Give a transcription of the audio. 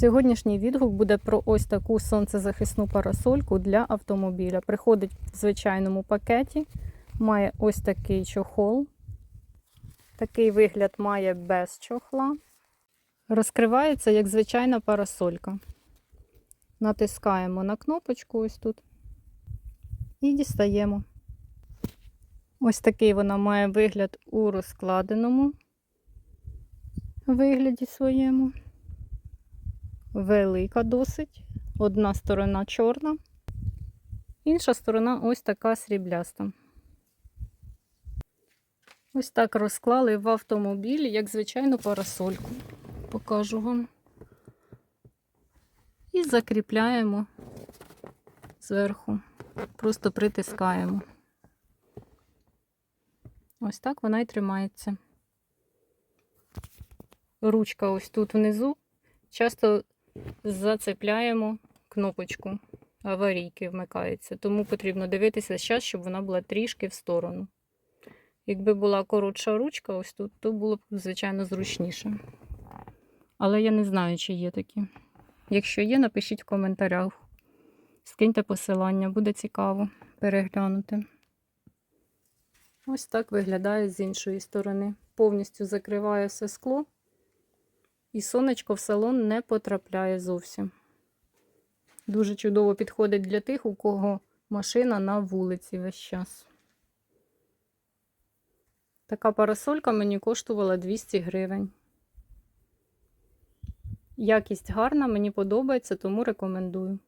Сьогоднішній відгук буде про ось таку сонцезахисну парасольку для автомобіля. Приходить в звичайному пакеті, має ось такий чохол. Такий вигляд має без чохла. Розкривається як звичайна парасолька. Натискаємо на кнопочку ось тут і дістаємо. Ось такий вона має вигляд у розкладеному вигляді своєму. Велика досить. Одна сторона чорна, інша сторона ось така срібляста. Ось так розклали в автомобілі, як звичайну парасольку. Покажу вам. І закріпляємо зверху. Просто притискаємо. Ось так вона і тримається. Ручка ось тут внизу. Часто зацепляємо кнопочку аварійки, вмикається. Тому потрібно дивитися зараз, щоб вона була трішки в сторону. Якби була коротша ручка ось тут, то було б, звичайно, зручніше. Але я не знаю, чи є такі. Якщо є, напишіть в коментарях. Скиньте посилання, буде цікаво переглянути. Ось так виглядає з іншої сторони. Повністю закриває все скло, і сонечко в салон не потрапляє зовсім. Дуже чудово підходить для тих, у кого машина на вулиці весь час. Така парасолька мені коштувала 200 гривень. Якість гарна, мені подобається, тому рекомендую.